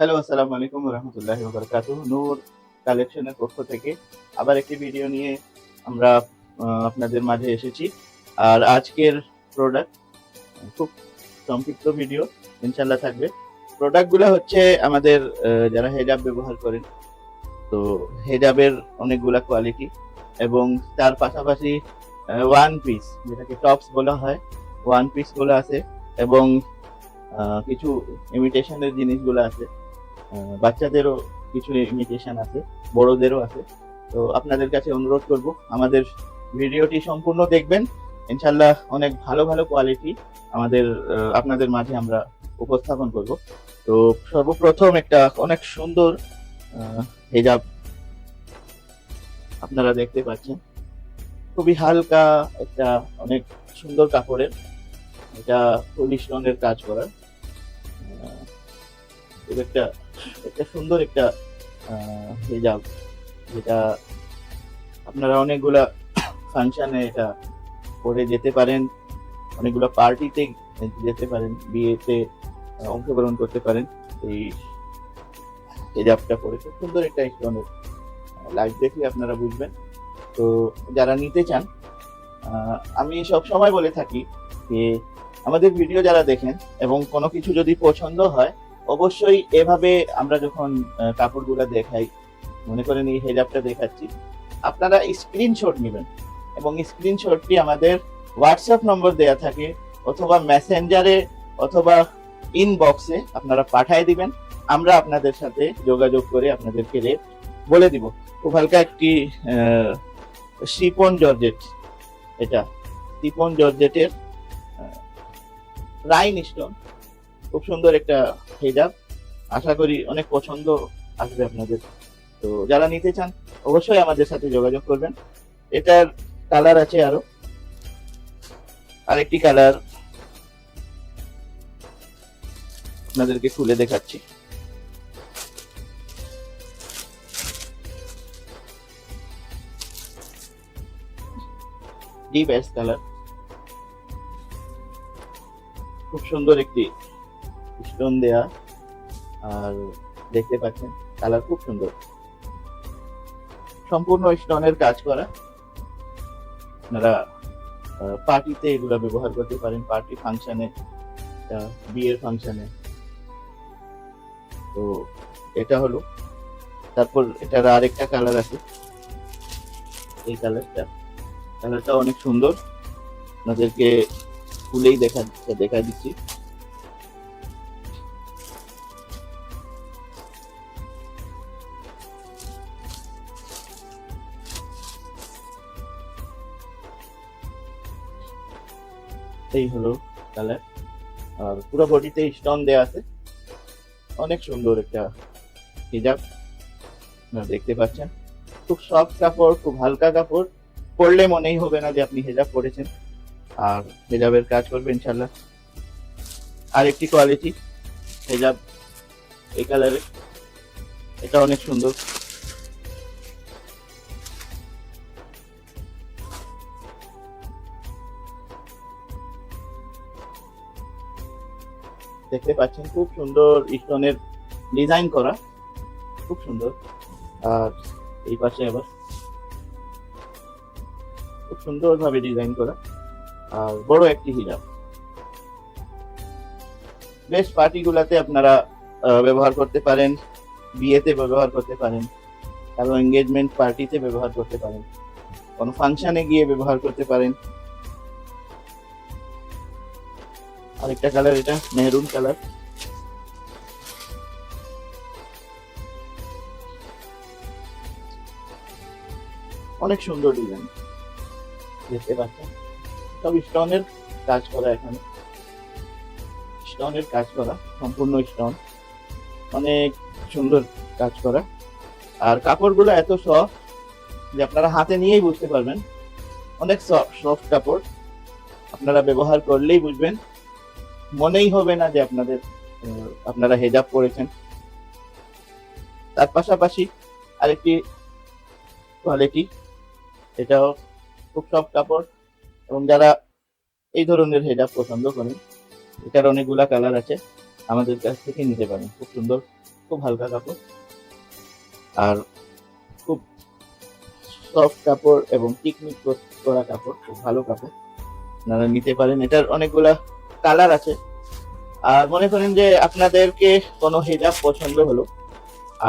Hello, আসসালামু আলাইকুম রহমতুল্লাহি বারাকাতুহু নূর কালেকশনের পক্ষ থেকে আবার একটি ভিডিও নিয়ে আমরা আপনাদের মাঝে এসেছি। আর আজকের প্রোডাক্ট খুব সংক্ষিপ্ত ভিডিও ইনশাল্লাহ থাকবে। প্রোডাক্টগুলো হচ্ছে আমাদের যারা হেজাব ব্যবহার করেন। তো হেজাবের অনেকগুলা কোয়ালিটি এবং তার পাশাপাশি ওয়ান পিস যেটাকে টপস বলা হয় ওয়ান পিসগুলো আছে এবং কিছু ইমিটেশনের জিনিসগুলো আছে। বাচ্চাদেরও কিছু লিমিটেশন আছে বড়দেরও আছে। তো আপনাদের কাছে অনুরোধ করব আমাদের ভিডিওটি সম্পূর্ণ দেখবেন। ইনশাল্লাহ অনেক ভালো ভালো কোয়ালিটি আমাদের আপনাদের মাঝে আমরা উপস্থাপন করব। তো সর্বপ্রথম একটা অনেক সুন্দর হেজাব আপনারা দেখতে পাচ্ছেন। খুবই হালকা একটা অনেক সুন্দর কাপড়ের এটা পুলিশ রঙের কাজ করা। আহ, খুব একটা একটা সুন্দর একটা হিজাব যেটা আপনারা অনেকগুলা ফাংশনে এটা পরে যেতে পারেন, অনেকগুলো পার্টিতে যেতে পারেন, বিয়েতে অংশগ্রহণ করতে পারেন। এই হিজাবটা পরে খুব সুন্দর একটা স্টোনের লাইভ দেখলে আপনারা বুঝবেন। তো যারা নিতে চান আমি সব সময় বলে থাকি যে আমাদের ভিডিও যারা দেখেন এবং কোনো কিছু যদি পছন্দ হয় অবশ্যই এভাবে আমরা যখন কাপড়গুলো দেখাই, মনে করেন এই হেজাবটা দেখাচ্ছি, আপনারা স্ক্রিনশট নেবেন। এবং স্ক্রিনশটটি আমাদের হোয়াটসঅ্যাপ নম্বর দেয়া থাকে, অথবা মেসেঞ্জারে অথবা ইনবক্সে আপনারা পাঠিয়ে দিবেন। আমরা আপনাদের সাথে যোগাযোগ করে আপনাদেরকে রেট বলে দিব। খুব হালকা একটি শিপন জর্জেট, এটা, শিপন জর্জেটের রাইন স্টোন খুব সুন্দর একটা হেজাব। আশা করি অনেক পছন্দ আসবে আপনাদের। তো যারা নিতে চান, অবশ্যই আমাদের সাথে যোগাযোগ করবেন। এটার কালার আছে আরও। আরেকটি কালার আপনাদেরকে খুলে দেখাচ্ছি। Deep ash colour. খুব সুন্দর একটি স্টোন দেয়া আর দেখতে পাচ্ছেন কালার খুব সুন্দর। সম্পূর্ণ স্টোনের কাজ করা। আপনারা পার্টিতে এগুলো ব্যবহার করতে পারেন। পার্টি ফাংশনে বিয়ের ফাংশনে। তো এটা হলো। তারপর এটার আরেকটা কালার আছে। এই কালারটা। কালারটা অনেক সুন্দর। আপনাদেরকে খুলেই দেখা দেখা দিচ্ছি। এই হলো কালার আর পুরো বডিতে স্টোন দেওয়া আছে। অনেক সুন্দর একটা হিজাব আপনারা দেখতে পাচ্ছেন। খুব সফট কাপড়, খুব হালকা কাপড়। পরলে মনেই হবে না যে আপনি হেজাব পরেছেন। আর হেজাবের কাজ করবে ইনশাল্লাহ আর একটি কোয়ালিটি হেজাব এই কালারের এটা অনেক সুন্দর। দেখতে পাচ্ছেন, খুব সুন্দর স্টোনের ডিজাইন করা, খুব সুন্দর। আর এই পাশে আবার খুব সুন্দর ভাবে ডিজাইন করা, আর বড় একটি হিজাব বেশ পার্টি গুলাতে আপনারা ব্যবহার করতে পারেন, বিয়েতে ব্যবহার করতে পারেন, কারও এঙ্গেজমেন্ট পার্টিতে ব্যবহার করতে পারেন, কোনো ফাংশানে গিয়ে ব্যবহার করতে পারেন। আরেকটা কালার এটা, মেহরুন কালার অনেক সুন্দর ডিজাইন দেখতে পাচ্ছেন? সব স্টোনের কাজ করা এখানে। স্টোনের কাজ করা, সম্পূর্ণ স্টোন অনেক সুন্দর কাজ করা। আর কাপড়গুলো এত সফট যে আপনারা হাতে নিয়েই বুঝতে পারবেন। অনেক সফট কাপড়। আপনারা ব্যবহার করলেই বুঝবেন মনেই হবে না যে আপনাদের আপনারা হেজাব পরেছেন। তার পাশাপাশি আরেকটি কোয়ালিটি এটাও খুব সফট কাপড়, এবং যারা এই ধরনের হেজাব পছন্দ করেন, এটার অনেকগুলা কালার আছে, আমাদের কাছ থেকে নিতে পারেন। খুব সুন্দর, খুব হালকা কাপড়, আর খুব সফট কাপড় এবং টিকমিক করা কাপড়, খুব ভালো কাপড়, আপনারা নিতে পারেন। এটার অনেকগুলা কালার আছে। আর মনে করেন যে আপনাদেরকে কোনো হিজাব পছন্দ হলো,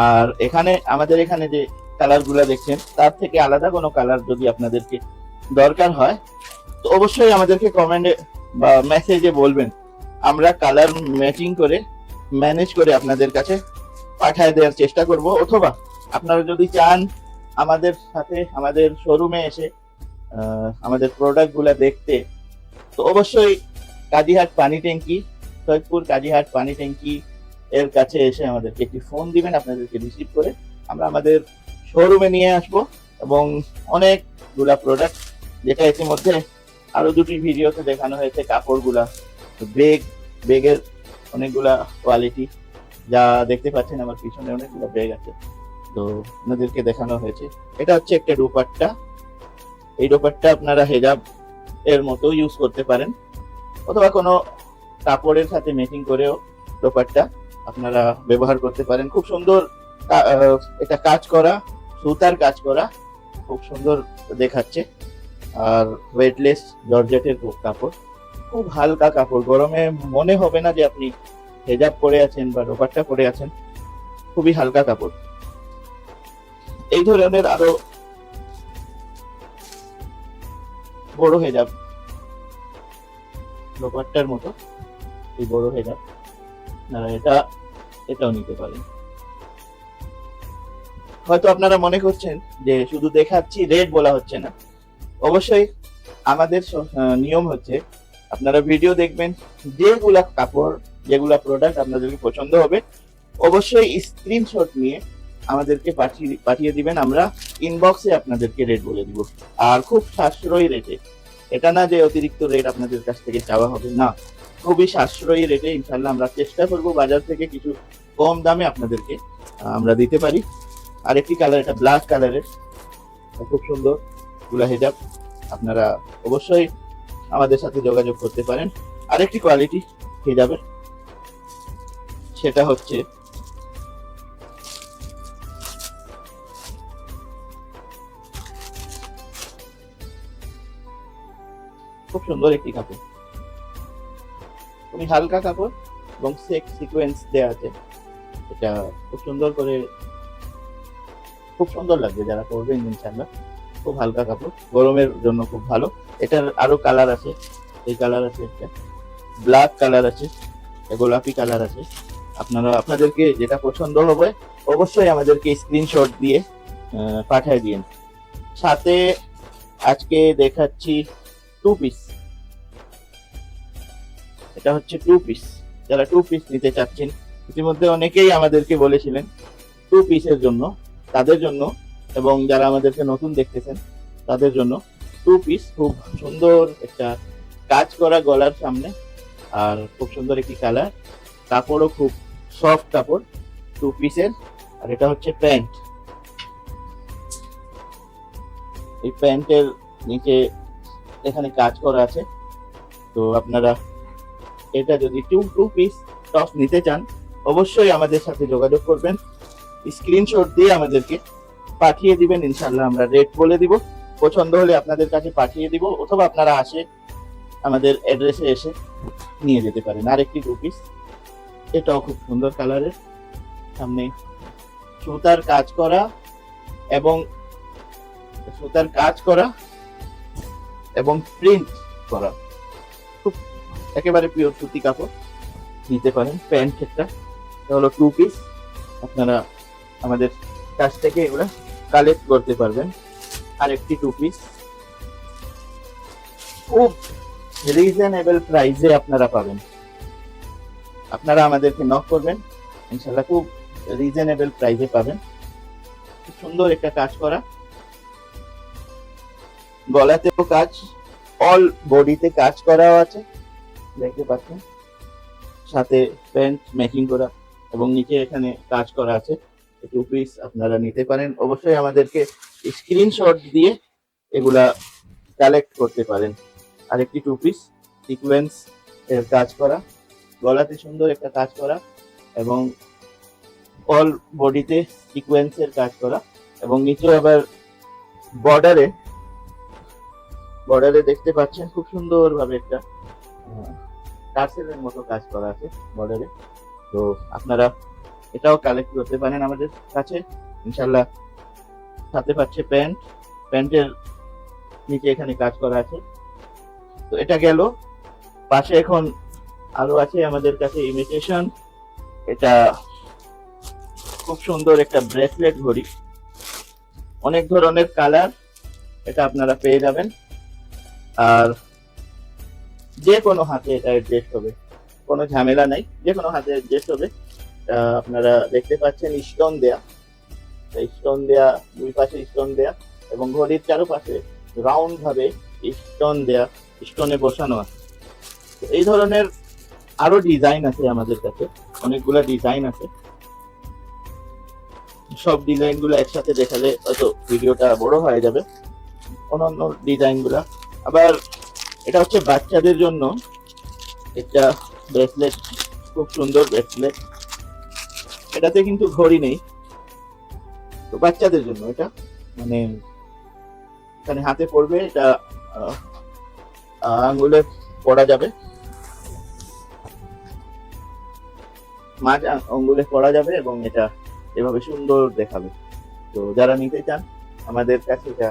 আর এখানে আমাদের এখানে যে কালারগুলা দেখছেন, তার থেকে আলাদা কোনো কালার যদি আপনাদেরকে দরকার হয়, তো অবশ্যই আমাদেরকে কমেন্টে বা মেসেজে বলবেন। আমরা কালার ম্যাচিং করে ম্যানেজ করে আপনাদের কাছে পাঠায় দেওয়ার চেষ্টা করব, অথবা আপনারা যদি চান আমাদের সাথে, আমাদের শোরুমে এসে আমাদের প্রোডাক্টগুলো দেখতে, তো অবশ্যই কাজীহাট পানি ট্যাঙ্কি, সৈয়দপুর কাজীহাট পানি ট্যাঙ্কি এর কাছে এসে আমাদেরকে একটি ফোন দিবেন, আপনাদেরকে রিসিভ করে আমরা আমাদের শোরুমে নিয়ে আসব এবং অনেকগুলা প্রোডাক্ট যেটা ইতিমধ্যে আরও দুটি ভিডিওতে দেখানো হয়েছে, কাপড়গুলা বেগ বেগের অনেকগুলা কোয়ালিটি যা দেখতে পাচ্ছেন, আমার পিছনে অনেকগুলো বেগ আছে, তো আপনাদেরকে দেখানো হয়েছে। এটা হচ্ছে একটা ডোপাট্টা এই ডোপাট্টা আপনারা হেজাব এর মতো ইউজ করতে পারেন। অথবা কোনো কাপড়ের সাথে মেকিং করেও ডোপাট্টা আপনারা ব্যবহার করতে পারেন। খুব সুন্দর এটা কাজ করা, সুতার কাজ করা খুব সুন্দর দেখাচ্ছে। আর ওয়েটলেস জর্জেটের কাপড়। খুব হালকা কাপড়। গরমে মনে হবে না যে আপনি হেজাব পরে আছেন বা ডোপাট্টা পরে আছেন। খুবই হালকা কাপড়। এই ধরনের আরও বড় হেজাব দোপাট্টার মতো এই বড় হেজাব আপনারা এটা, এটাও নিতে পারেন। হয়তো আপনারা মনে করছেন যে শুধু দেখাচ্ছি, রেট বলা হচ্ছে না। অবশ্যই আমাদের নিয়ম হচ্ছে, আপনারা ভিডিও দেখবেন, যেগুলা কাপড়, যেগুলা প্রোডাক্ট আপনাদেরকে পছন্দ হবে, অবশ্যই স্ক্রিনশট নিয়ে আমাদেরকে পাঠিয়ে পাঠিয়ে দিবেন। আমরা ইনবক্সে আপনাদেরকে রেট বলে দিব। আর খুব সাশ্রয়ী রেটে এটা না যে অতিরিক্ত রেট আপনাদের কাছ থেকে চাওয়া হবে, না। খুবই সাশ্রয়ী রেটে ইনশাল্লাহ আমরা চেষ্টা করব বাজার থেকে কিছু কম দামে আপনাদেরকে আমরা দিতে পারি। আরেকটি কালার এটা ব্ল্যাক কালারের খুব সুন্দর। গুলা হেজাব। আপনারা অবশ্যই আমাদের সাথে যোগাযোগ করতে পারেন। আরেকটি কোয়ালিটি হেজাবের। সেটা হচ্ছে খুব সুন্দর একটি কাপড়। খুবই হালকা কাপড় এবং সেক সিকোয়েন্স দেওয়া আছে। এটা খুব সুন্দর করে খুব সুন্দর লাগবে যারা করবেন ইনশাল্লাহ খুব হালকা কাপড়, গরমের জন্য খুব ভালো। এটার আরও কালার আছে, এই কালার আছে একটা। ব্ল্যাক কালার আছে গোলাপি কালার আছে। আপনারা, আপনাদেরকে যেটা পছন্দ হবে, অবশ্যই আমাদেরকে স্ক্রিনশট দিয়ে পাঠিয়ে দিন সাথে আজকে দেখাচ্ছি টু পিস এটা হচ্ছে টু পিস যারা টু পিস নিতে চাচ্ছেন, ইতিমধ্যে অনেকেই আমাদেরকে বলেছিলেন টু পিসের জন্য, তাদের জন্য, এবং যারা আমাদেরকে নতুন দেখতেছেন, তাদের জন্য টু পিস খুব সুন্দর একটা কাজ করা গলার সামনে, আর খুব সুন্দর একটি কালার কাপড়ও খুব সফট কাপড় টু পিসের আর এটা হচ্ছে প্যান্ট। এই প্যান্টের নিচে এখানে কাজ করা আছে। তো আপনারা এটা যদি টু টু পিস টপ নিতে চান, অবশ্যই আমাদের সাথে যোগাযোগ করবেন। স্ক্রিনশট দিয়ে আমাদেরকে পাঠিয়ে দিবেন ইনশাল্লাহ আমরা রেট বলে দিব। পছন্দ হলে আপনাদের কাছে পাঠিয়ে দিব, অথবা আপনারা আসে আমাদের অ্যাড্রেসে এসে নিয়ে যেতে পারেন। আরেকটি টু পিস এটাও খুব সুন্দর কালারের সামনে সুতার কাজ করা এবং সুতার কাজ করা এবং প্রিন্ট করা। খুব একেবারে পিওর সুতি কাপড় নিতে পারেন প্যান্ট একটা। হলো টু পিস আপনারা আমাদের কাছ থেকে এগুলো কালেক্ট করতে পারবেন। আর একটি টু পিস খুব রিজনেবল প্রাইসে আপনারা পাবেন। আপনারা আমাদেরকে নক করবেন। ইনশাল্লাহ খুব রিজনেবল প্রাইসে পাবেন। সুন্দর একটা কাজ করা। গলাতেও কাজ অল বডিতে কাজ করাও আছে, দেখতে পাচ্ছেন। সাথে প্যান্ট ম্যাচিং করা এবং নিচে এখানে কাজ করা আছে। টু পিস আপনারা নিতে পারেন। অবশ্যই আমাদেরকে স্ক্রিনশট দিয়ে এগুলা কালেক্ট করতে পারেন। আরেকটি টু পিস সিকোয়েন্স এর কাজ করা। গলাতে সুন্দর একটা কাজ করা এবং অল বডিতে সিকোয়েন্সের কাজ করা। এবং নিচে আবার বর্ডারে বর্ডারে দেখতে পাচ্ছেন, খুব সুন্দর ভাবে একটা টার্সেলের মতো কাজ করা আছে বর্ডারে তো আপনারা এটাও কালেক্ট করতে পারেন আমাদের কাছে। ইনশাল্লাহ সাথে পাচ্ছে প্যান্ট প্যান্টের নিচে এখানে কাজ করা আছে। তো এটা গেল। পাশে এখন আরও আছে আমাদের কাছে ইমিটেশন এটা খুব সুন্দর একটা ব্রেসলেট ঘড়ি। অনেক ধরনের কালার এটা আপনারা পেয়ে যাবেন। আর যে কোনো হাতে এটা অ্যাডজাস্ট হবে। কোনো ঝামেলা নাই, যে কোনো হাতে অ্যাডজাস্ট হবে। আপনারা দেখতে পাচ্ছেন স্টোন দেয়া। স্টোন দেয়া, দুই পাশে স্টোন দেয়া এবং ঘড়ির চারপাশে রাউন্ড ভাবে স্টোন দেয়া স্টোনে বসানো আছে। এই ধরনের আরও ডিজাইন আছে আমাদের কাছে। অনেকগুলা ডিজাইন আছে। সব ডিজাইনগুলো একসাথে দেখালে হয়তো ভিডিওটা বড় হয়ে যাবে। অন্যান্য ডিজাইনগুলা আবার এটা হচ্ছে বাচ্চাদের জন্য। একটা ব্রেসলেট খুব সুন্দর ব্রেসলেট এটাতে কিন্তু ঘড়ি নেই। তো বাচ্চাদের জন্য এটা। মানে এখানে হাতে পড়বে, এটা আঙ্গুলে পড়া যাবে। মাঝ আঙ্গুলে পড়া যাবে এবং এটা এভাবে সুন্দর দেখাবে। তো যারা নিতে চান, আমাদের কাছে এটা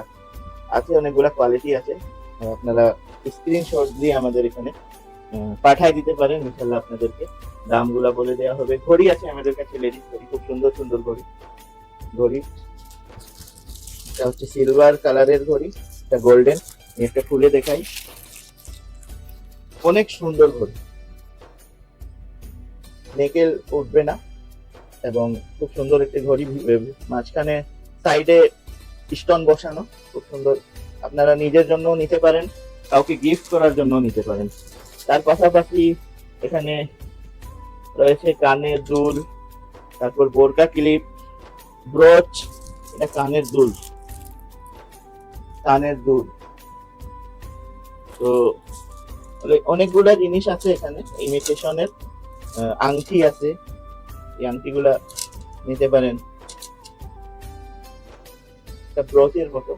আছে, অনেকগুলা কোয়ালিটি আছে। আপনারা স্ক্রিনশট দিয়ে আমাদের এখানে পাঠায় দিতে পারেন ইনশাল্লাহ আপনাদেরকে। দামগুলা বলে দেওয়া হবে। ঘড়ি আছে আমাদের কাছে লেডিস ঘড়ি, খুব সুন্দর সুন্দর ঘড়ি। ঘড়ি, এটা হচ্ছে সিলভার কালারের ঘড়ি, এটা গোল্ডেন একটা খুলে দেখাই। অনেক সুন্দর ঘড়ি। নেকেল উঠবে না, এবং খুব সুন্দর একটি ঘড়ি, মাঝখানে সাইডে স্টোন বসানো, খুব সুন্দর। আপনারা নিজের জন্য নিতে পারেন, কাউকে গিফট করার জন্য নিতে পারেন। তার পাশাপাশি এখানে রয়েছে কানের দুল, তারপর বোরকা ক্লিপ, ব্রোচ, এটা কানের দুল। কানের দুল। তো অনেকগুলা জিনিস আছে এখানে ইমিটেশনের আংটি আছে। এই আংটিগুলা নিতে পারেন। একটা ব্রোচের মতো।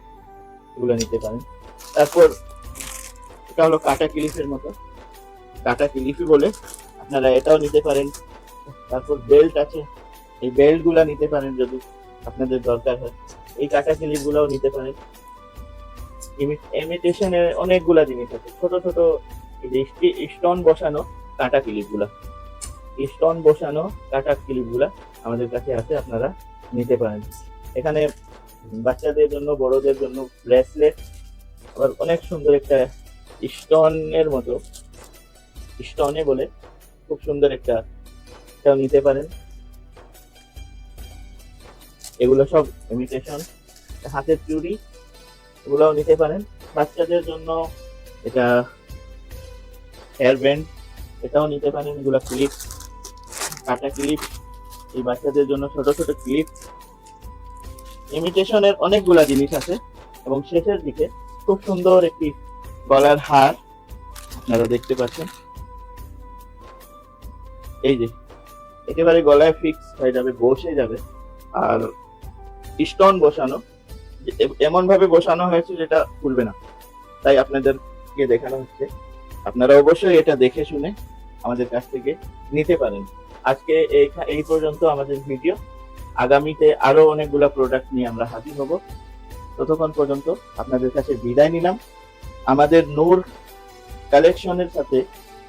এগুলো নিতে পারেন। তারপর, এটা হলো কাটা ক্লিপের মতো। কাটা ক্লিপই বলে আপনারা এটাও নিতে পারেন। তারপর বেল্ট আছে। এই বেল্টগুলা নিতে পারেন যদি আপনাদের দরকার হয়। এই কাটা ক্লিপ গুলাও নিতে পারেন। ইমিটেশনের অনেকগুলা জিনিস আছে। ছোট ছোট স্টোন বসানো কাটা ক্লিপগুলা স্টোন বসানো কাটা ক্লিপগুলা আমাদের কাছে আছে, আপনারা নিতে পারেন। এখানে বাচ্চাদের জন্য, বড়দের জন্য ব্রেসলেট আবার অনেক সুন্দর একটা স্টোনের মতো, স্টোনে বলে খুব সুন্দর একটা এটাও নিতে পারেন। এগুলো সব ইমিটেশন হাতের চুড়ি, এগুলোও নিতে পারেন। বাচ্চাদের জন্য এটা হেয়ার ব্যান্ড এটাও নিতে পারেন। এগুলো ক্লিপ কাটা ক্লিপ এই বাচ্চাদের জন্য ছোট ছোট ক্লিপ ইমিটেশনের অনেকগুলা জিনিস আছে এবং শেষের দিকে খুব সুন্দর একটি গলার হার আপনারা দেখতে পাচ্ছেন। এই যে, একেবারে গলায় ফিক্স হয়ে যাবে, বসে যাবে। আর স্টোন বসানো, এমন ভাবে বসানো হয়েছে যেটা খুলবে না। তাই আপনাদেরকে দেখানো হচ্ছে। আপনারা অবশ্যই এটা দেখে শুনে আমাদের কাছ থেকে নিতে পারেন। আজকে এই পর্যন্ত আমাদের ভিডিও আগামীতে আরও অনেকগুলা প্রোডাক্ট নিয়ে আমরা হাজির হব। ততক্ষণ পর্যন্ত আপনাদের কাছে বিদায় নিলাম। আমাদের নূর কালেকশনের সাথে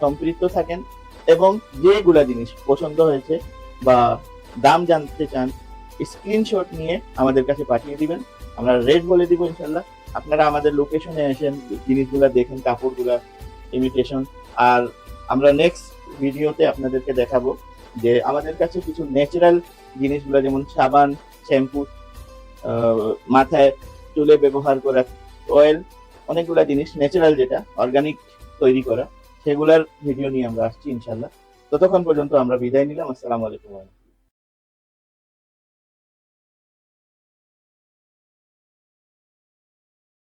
সম্পৃক্ত থাকেন এবং যেগুলা জিনিস পছন্দ হয়েছে বা দাম জানতে চান স্ক্রিনশট নিয়ে আমাদের কাছে পাঠিয়ে দিবেন। আমরা রেট বলে দিব ইনশাল্লাহ আপনারা আমাদের লোকেশনে এসেন জিনিসগুলো দেখেন, কাপড়গুলা ইমিটেশন আর আমরা নেক্সট ভিডিওতে আপনাদেরকে দেখাবো যে আমাদের কাছে কিছু ন্যাচারাল জিনিসগুলো, যেমন সাবান, শ্যাম্পু মাথায় চুলে ব্যবহার করা অয়েল অনেকগুলা জিনিস ন্যাচারাল যেটা অর্গানিক তৈরি করা, সেগুলার ভিডিও নিয়ে আমরা আসছি ইনশাল্লাহ ততক্ষণ পর্যন্ত আমরা বিদায় নিলাম, আসসালামু আলাইকুম।